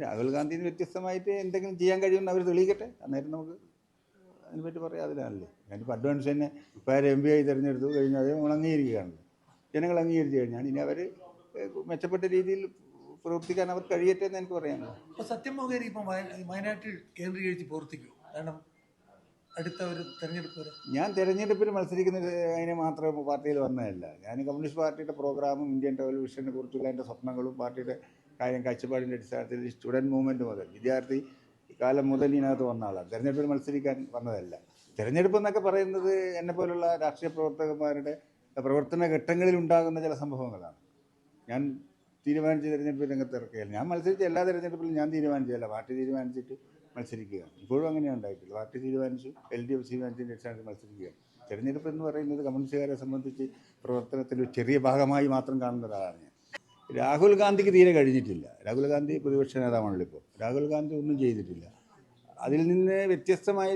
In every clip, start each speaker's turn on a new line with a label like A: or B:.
A: രാഹുൽ ഗാന്ധിന് വ്യത്യസ്തമായിട്ട് എന്തെങ്കിലും ചെയ്യാൻ കഴിയുമെന്ന് അവർ തെളിയിക്കട്ടെ? അന്നേരം നമുക്ക് അതിനെപ്പറ്റി പറയാം. അതിലല്ലേ ഞാനിപ്പോൾ അഡ്വാൻസ് തന്നെ ഇപ്പോൾ ആര് എം പി ആയി തിരഞ്ഞെടുത്തു. കഴിഞ്ഞാൽ അതേ നമ്മൾ അംഗീകരിക്കുകയാണല്ലോ ജനങ്ങൾ അംഗീകരിച്ചു കഴിഞ്ഞാൽ ഇനി അവർ മെച്ചപ്പെട്ട രീതിയിൽ പ്രവർത്തിക്കാൻ അവർ കഴിയട്ടെ എന്ന് എനിക്ക് പറയാനുള്ളത്
B: അപ്പോൾ സത്യം മോഹരി ഇപ്പം വയ- വയനാട്ടിൽ കേന്ദ്രീകരിച്ച് പ്രവർത്തിക്കൂ? കാരണം അടുത്ത ഒരു തെരഞ്ഞെടുപ്പ്
A: ഞാൻ തെരഞ്ഞെടുപ്പിൽ മത്സരിക്കുന്ന അതിനെ മാത്രം പാർട്ടിയിൽ വന്നതല്ല. ഞാൻ കമ്മ്യൂണിസ്റ്റ് പാർട്ടിയുടെ പ്രോഗ്രാമും ഇന്ത്യൻ ടെലിവിഷനെ കുറിച്ചുള്ള എന്റെ സ്വപ്നങ്ങളും പാർട്ടിയുടെ കാര്യം കാഴ്ചപ്പാടിന്റെ അടിസ്ഥാനത്തിൽ സ്റ്റുഡന്റ് മൂവ്മെന്റ് മുതൽ വിദ്യാർത്ഥി ഇക്കാലം മുതൽ ഇതിനകത്ത് വന്ന ആളാണ്. തെരഞ്ഞെടുപ്പിൽ മത്സരിക്കാൻ വന്നതല്ല. തിരഞ്ഞെടുപ്പ് എന്നൊക്കെ പറയുന്നത് എന്നെ പോലുള്ള രാഷ്ട്രീയ പ്രവർത്തകന്മാരുടെ പ്രവർത്തന ഘട്ടങ്ങളിൽ ഉണ്ടാകുന്ന ചില സംഭവങ്ങളാണ്. ഞാൻ തീരുമാനിച്ച് തിരഞ്ഞെടുപ്പ് രംഗത്ത് ഇറക്കുകയല്ല ഞാൻ മത്സരിച്ച എല്ലാ തിരഞ്ഞെടുപ്പിലും ഞാൻ തീരുമാനിച്ചതല്ല. പാർട്ടി തീരുമാനിച്ചിട്ട് മത്സരിക്കുകയാണ്. ഇപ്പോഴും അങ്ങനെ ഉണ്ടായിട്ടില്ല. പാർട്ടി തീരുമാനിച്ചു എൽ ഡി എഫ് തീരുമാനിച്ചതിന്റെ അടിസ്ഥാനത്തിൽ മത്സരിക്കുകയാണ്. തെരഞ്ഞെടുപ്പ് എന്ന് പറയുന്നത് കമ്മ്യൂണിസ്റ്റുകാരെ സംബന്ധിച്ച് പ്രവർത്തനത്തിൽ ചെറിയ ഭാഗമായി മാത്രം കാണുന്ന ഒരാളാണ് ഞാൻ. രാഹുൽ ഗാന്ധിക്ക് തീരെ കഴിഞ്ഞിട്ടില്ല. രാഹുൽ ഗാന്ധി പ്രതിപക്ഷ നേതാവാണല്ലോ ഇപ്പോൾ രാഹുൽ ഗാന്ധി ഒന്നും ചെയ്തിട്ടില്ല. അതിൽ നിന്ന് വ്യത്യസ്തമായി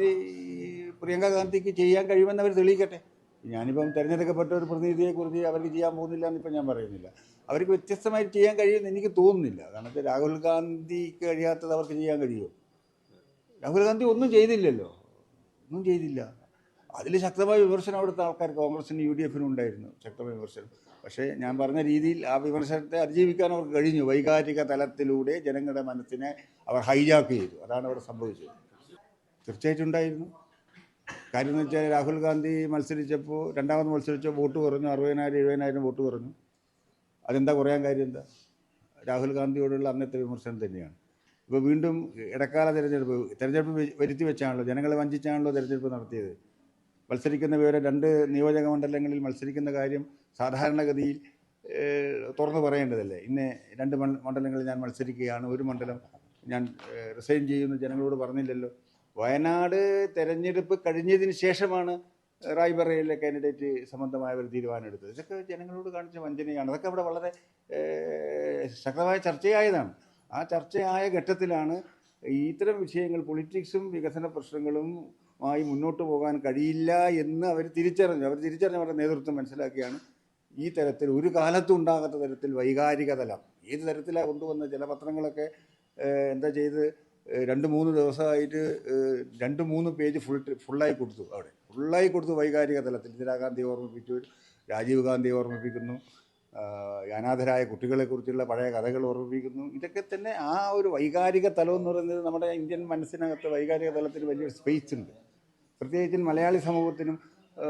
A: പ്രിയങ്ക ഗാന്ധിക്ക് ചെയ്യാൻ കഴിയുമെന്ന് അവർ തെളിയിക്കട്ടെ. ഞാനിപ്പം തിരഞ്ഞെടുക്കപ്പെട്ട ഒരു പ്രതിനിധിയെക്കുറിച്ച് അവർക്ക് ചെയ്യാൻ പോകുന്നില്ല എന്നിപ്പം ഞാൻ പറയുന്നില്ല. അവർക്ക് വ്യത്യസ്തമായി ചെയ്യാൻ കഴിയുമെന്ന് എനിക്ക് തോന്നുന്നില്ല. കാരണം രാഹുൽ ഗാന്ധിക്ക് കഴിയാത്തത് അവർക്ക് ചെയ്യാൻ കഴിയുമോ? രാഹുൽ ഗാന്ധി ഒന്നും ചെയ്തില്ലല്ലോ. ഒന്നും ചെയ്തില്ല. അതിൽ ശക്തമായ വിമർശനം അവിടുത്തെ ആൾക്കാർ കോൺഗ്രസിനും യു ഡി എഫിനും ഉണ്ടായിരുന്നു. ശക്തമായ വിമർശനം. പക്ഷേ ഞാൻ പറഞ്ഞ രീതിയിൽ ആ വിമർശനത്തെ അതിജീവിക്കാൻ അവർക്ക് കഴിഞ്ഞു. വൈകാരിക തലത്തിലൂടെ ജനങ്ങളുടെ മനസ്സിനെ അവർ ഹൈജാക്ക് ചെയ്തു. അതാണ് അവിടെ സംഭവിച്ചത്. തീർച്ചയായിട്ടും ഉണ്ടായിരുന്നു. കാര്യം എന്ന് വെച്ചാൽ രാഹുൽ ഗാന്ധി മത്സരിച്ചപ്പോൾ രണ്ടാമത് മത്സരിച്ചപ്പോൾ വോട്ട് കുറഞ്ഞു. അറുപതിനായിരം എഴുപതിനായിരം വോട്ട് കുറഞ്ഞു. അതെന്താ കുറയാൻ കാര്യം എന്താ? രാഹുൽ ഗാന്ധിയോടുള്ള അന്നത്തെ വിമർശനം തന്നെയാണ്. ഇപ്പോൾ വീണ്ടും ഇടക്കാല തിരഞ്ഞെടുപ്പ് തിരഞ്ഞെടുപ്പ് വരുത്തി വെച്ചാണല്ലോ ജനങ്ങളെ വഞ്ചിച്ചാണല്ലോ തിരഞ്ഞെടുപ്പ് നടത്തിയത്. മത്സരിക്കുന്ന വിവരം രണ്ട് നിയോജക മണ്ഡലങ്ങളിൽ മത്സരിക്കുന്ന കാര്യം സാധാരണഗതിയിൽ തുറന്നു പറയേണ്ടതല്ലേ? ഇന്ന് രണ്ട് മണ്ഡലങ്ങളിൽ ഞാൻ മത്സരിക്കുകയാണ് ഒരു മണ്ഡലം ഞാൻ റിസൈൻ ചെയ്യുന്ന ജനങ്ങളോട് പറഞ്ഞില്ലല്ലോ. വയനാട് തെരഞ്ഞെടുപ്പ് കഴിഞ്ഞതിന് ശേഷമാണ് റായ്ബറയിലെ കാൻഡിഡേറ്റ് സംബന്ധമായ ഒരു തീരുമാനം എടുത്തത്. ഇതൊക്കെ ജനങ്ങളോട് കാണിച്ച വഞ്ചനയാണ്. അതൊക്കെ അവിടെ വളരെ ശക്തമായ ചർച്ചയായതാണ്. ആ ചർച്ചയായ ഘട്ടത്തിലാണ് ഇത്തരം വിഷയങ്ങൾ പൊളിറ്റിക്സും വികസന പ്രശ്നങ്ങളും മായി മുന്നോട്ട് പോകാൻ കഴിയില്ല എന്ന് അവർ തിരിച്ചറിഞ്ഞു. അവർ തിരിച്ചറിഞ്ഞ അവരുടെ നേതൃത്വം മനസ്സിലാക്കിയാണ് ഈ തരത്തിൽ ഒരു കാലത്തും ഉണ്ടാകാത്ത തരത്തിൽ വൈകാരിക തലം. ഏത് തരത്തിലാണ് കൊണ്ടുവന്ന ചില പത്രങ്ങളൊക്കെ എന്താ ചെയ്ത് രണ്ട് മൂന്ന് ദിവസമായിട്ട് രണ്ട് മൂന്ന് പേജ് ഫുൾ ഫുള്ളായി കൊടുത്തു അവിടെ. ഫുള്ളായി കൊടുത്തു വൈകാരിക തലത്തിൽ. ഇന്ദിരാഗാന്ധി ഓർമ്മിപ്പിച്ചു രാജീവ് ഗാന്ധി ഓർമ്മിപ്പിക്കുന്നു അനാഥരായ കുട്ടികളെക്കുറിച്ചുള്ള പഴയ കഥകൾ ഓർമ്മിപ്പിക്കുന്നു. ഇതൊക്കെ തന്നെ ആ ഒരു വൈകാരിക തലം എന്ന് പറയുന്നത് നമ്മുടെ ഇന്ത്യൻ മനസ്സിനകത്ത് വൈകാരിക തലത്തിൽ വലിയൊരു സ്പേസ് ഉണ്ട്. പ്രത്യേകിച്ചും മലയാളി സമൂഹത്തിനും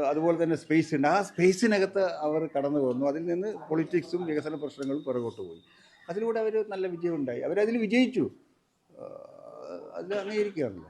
A: അതുപോലെ തന്നെ സ്പേസ് ഉണ്ട്. ആ സ്പേസിനകത്ത് അവർ കടന്നു വന്നു അതിൽ നിന്ന് പൊളിറ്റിക്സും വികസന പ്രശ്നങ്ങളും പുറകോട്ട് പോയി. അതിലൂടെ അവർ നല്ല വിജയം ഉണ്ടായി. അവരതിൽ വിജയിച്ചു. അത് അങ്ങനെ അംഗീകരിക്കുകയാണല്ലോ